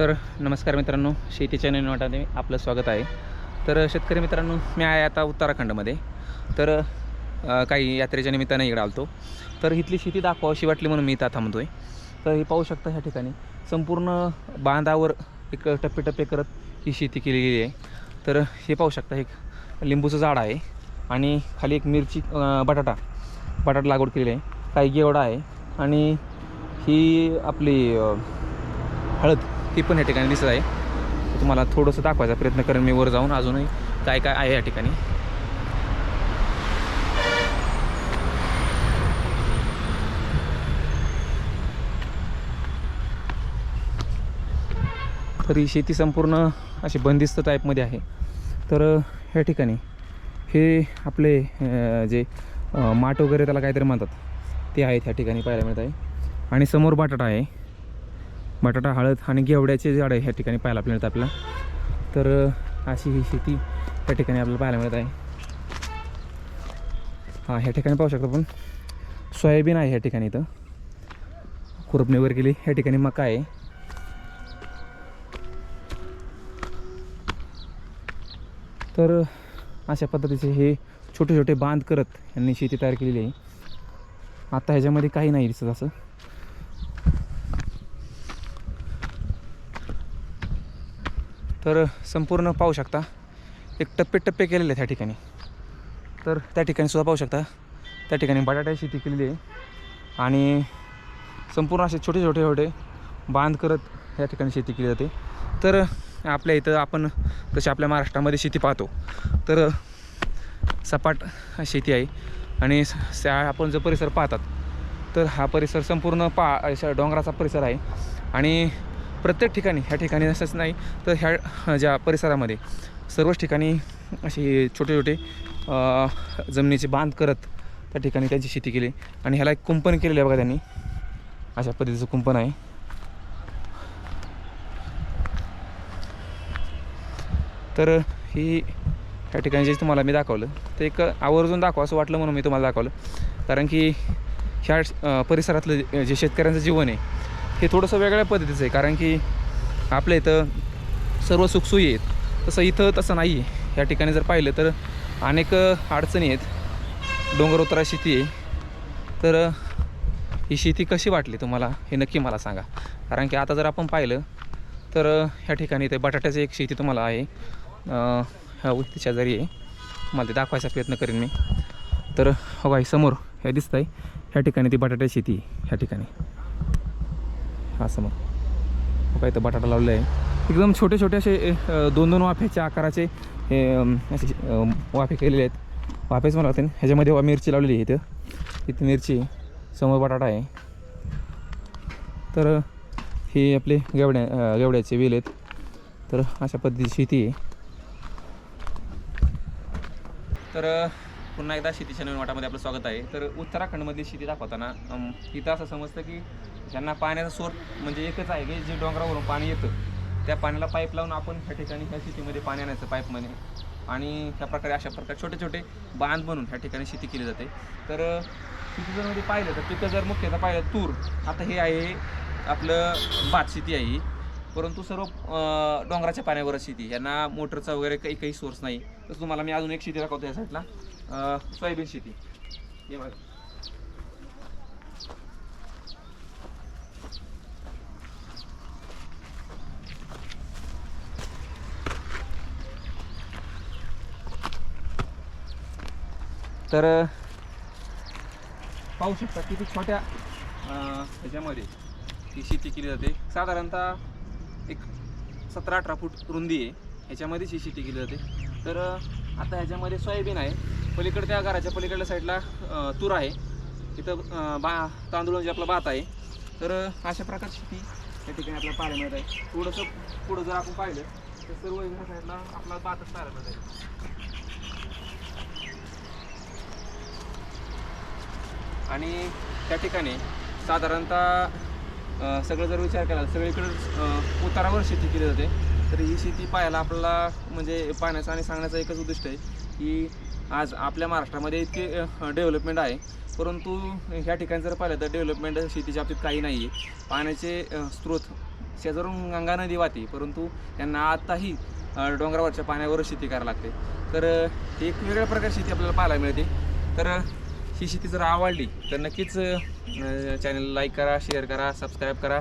तर नमस्कार मित्रांनो शेतीच्या नवीन आपलं स्वागत आहे. तर शेतकरी मित्रांनो मी आहे आता उत्तराखंडमध्ये. तर काही यात्रेच्या निमित्ताने इकडे आलतो. तर इथली शेती दाखवावीशी वाटली म्हणून मी इथं थांबतो आहे तर हे पाहू शकता ह्या ठिकाणी संपूर्ण बांधावर एक टप्पे टप्पे करत ही शेती केली गेली आहे. तर हे पाहू शकता एक लिंबूचं झाड आहे आणि खाली एक मिरची बटाटा बटाटा लागवड केलेली आहे. काही गेवडा आहे आणि ही आपली हळद. ती पण या ठिकाणी दिसत आहे. तुम्हाला थोडंसं दाखवायचा प्रयत्न करेन मी वर जाऊन. अजूनही काय काय आहे या ठिकाणी? तर ही शेती संपूर्ण अशी बंदिस्त टाईपमध्ये आहे. तर ह्या ठिकाणी हे आपले जे माठ वगैरे त्याला काहीतरी म्हणतात ते आहेत ह्या ठिकाणी पाहायला मिळत आहे. आणि समोर बटाटा आहे. बटाटा हळद आणि घेवड्याचे झाड आहे ह्या ठिकाणी पाहायला मिळतं आपल्याला. तर अशी ही शेती त्या ठिकाणी आपल्याला पाहायला मिळत आहे. हां ह्या ठिकाणी पाहू शकतो आपण. सोयाबीन आहे ह्या ठिकाणी इथं. खुरपणी वगैरे केली ह्या ठिकाणी मका आहे. तर अशा पद्धतीचे हे छोटे छोटे बांध करत यांनी शेती तयार केलेली आहे. आता ह्याच्यामध्ये काही नाही दिसत असं. तर संपूर्ण पाहू शकता. एक टप्पे टप्पे केलेले आहेत त्या ठिकाणी. तर त्या ठिकाणी सुद्धा पाहू शकता. त्या ठिकाणी बटाट्याची शेती केलेली आहे. आणि संपूर्ण असे छोटे छोटे छोटे बांध करत या ठिकाणी शेती केली जाते. तर आपल्या इथं आपण जसे आपल्या महाराष्ट्रामध्ये शेती पाहतो तर सपाट शेती आहे. आणि स- आपण जो परिसर पाहतात तर हा परिसर संपूर्ण पा डोंगराचा परिसर आहे. आणि प्रत्येक ठिकाणी ह्या ठिकाणी असंच नाही तर ह्या ज्या परिसरामध्ये सर्वच ठिकाणी असे छोटे छोटे जमिनीचे बांध करत त्या ठिकाणी त्यांची शेती केली. आणि ह्याला एक कुंपण केलेलं आहे बघा त्यांनी. अशा पद्धतीचं कुंपण आहे. तर ही ह्या ठिकाणी जे तुम्हाला मी दाखवलं ते एक आवर्जून दाखवा असं वाटलं म्हणून मी तुम्हाला दाखवलं. कारण की ह्या परिसरातलं जे- जे शेतकऱ्यांचं जीवन आहे हे थोडंसं वेगळ्या पद्धतीचं आहे कारण की आपल्या इथं सर्व सुखसोयी आहेत. तसं इथं तसं नाही आहे. ह्या ठिकाणी जर पाहिलं तर अनेक अडचणी आहेत. डोंगर उतरा शेती आहे. तर ही शेती कशी वाटली तुम्हाला? हे नक्की मला सांगा. कारण की आता जर आपण पाहिलं तर ह्या ठिकाणी ते बटाट्याची एक शेती तुम्हाला आहे. ह्या उस्ती जरी आहे. मला ते दाखवायचा प्रयत्न करेन मी. तर हो आहे समोर हे दिसत आहे ह्या ठिकाणी ती बटाट्याची शेती आहे. ह्या ठिकाणी. हा समोर. हो काय इथं बटाटा लावलेला आहे. एकदम छोटे छोटे असे दोन दोन वाफ्याच्या आकाराचे हे असे वाफे केलेले आहेत. वाफेच मला वाटते ह्याच्यामध्ये वा मिरची लावलेली आहे इथं. इथं मिरची समोर बटाटा आहे. तर हे आपले गेवड्या गेवड्याचे वेल आहेत. तर अशा पद्धतीची शेती आहे. तर पुन्हा एकदा शेतीच्या नवीन वाटामध्ये आपलं स्वागत आहे. तर उत्तराखंडमधली शेती दाखवताना तिथं असं समजतं की ज्यांना पाण्याचा स्रोत म्हणजे एकच आहे की जे डोंगरावरून पाणी येतं त्या पाण्याला पाईप लावून आपण ह्या ठिकाणी ह्या शेतीमध्ये पाणी आणायचं पाईपमध्ये आणि ह्या प्रकारे अशा प्रकारे छोटे छोटे बांध बनून ह्या ठिकाणी शेती केली जाते. तर तिथं शेती जर मध्ये पाहिलं तर पिकं जर मुख्यतः पाहिलं तूर आता हे आहे आपलं भात शेती आहे ही. परंतु सर्व डोंगराच्या पाण्यावरच शेती यांना मोटरचा वगैरे काही काही सोर्स नाही. तर तुम्हाला मी अजून एक शेती दाखवतो या साईडला सोयाबीन शेती. हे बघा तर पाहू शकता किती छोट्या ह्याच्यामध्ये ही शेती केली जाते. साधारणतः एक सतरा अठरा फूट रुंदी आहे. ह्याच्यामध्येच ही शेती केली जाते. तर आता ह्याच्यामध्ये सोयाबीन आहे. पलीकडे त्या घराच्या पलीकडल्या साईडला तूर आहे. तिथं बा तांदूळ म्हणजे आपला भात आहे. तर अशा प्रकारची शेती या ठिकाणी आपल्याला पाहायला मिळत आहे. थोडंसं पुढं जर आपण पाहिलं तर सर्व ह्या साईडला आपला भातच पाहायला मिळत आहे. आणि त्या ठिकाणी साधारणतः सगळं जर विचार केला सगळीकडं सगळीकडे उतारावर शेती केली जाते. तर ही शेती पाहायला आपल्याला म्हणजे पाहण्याचा आणि सांगण्याचा एकच उद्दिष्ट आहे की आज आपल्या महाराष्ट्रामध्ये इतके डेव्हलपमेंट आहे. परंतु ह्या ठिकाणी जर पाहिलं तर डेव्हलपमेंट शेतीच्या बाबतीत काही नाही आहे पाण्याचे स्रोत शेजारून गंगा नदी वाहते. परंतु त्यांना आताही डोंगरावरच्या पाण्यावर शेती करायला लागते. तर एक वेगळ्या प्रकारची शेती आपल्याला पाहायला मिळते. तर ही शेती जर आवडली तर नक्कीच चॅनल लाईक करा शेअर करा सबस्क्राईब करा.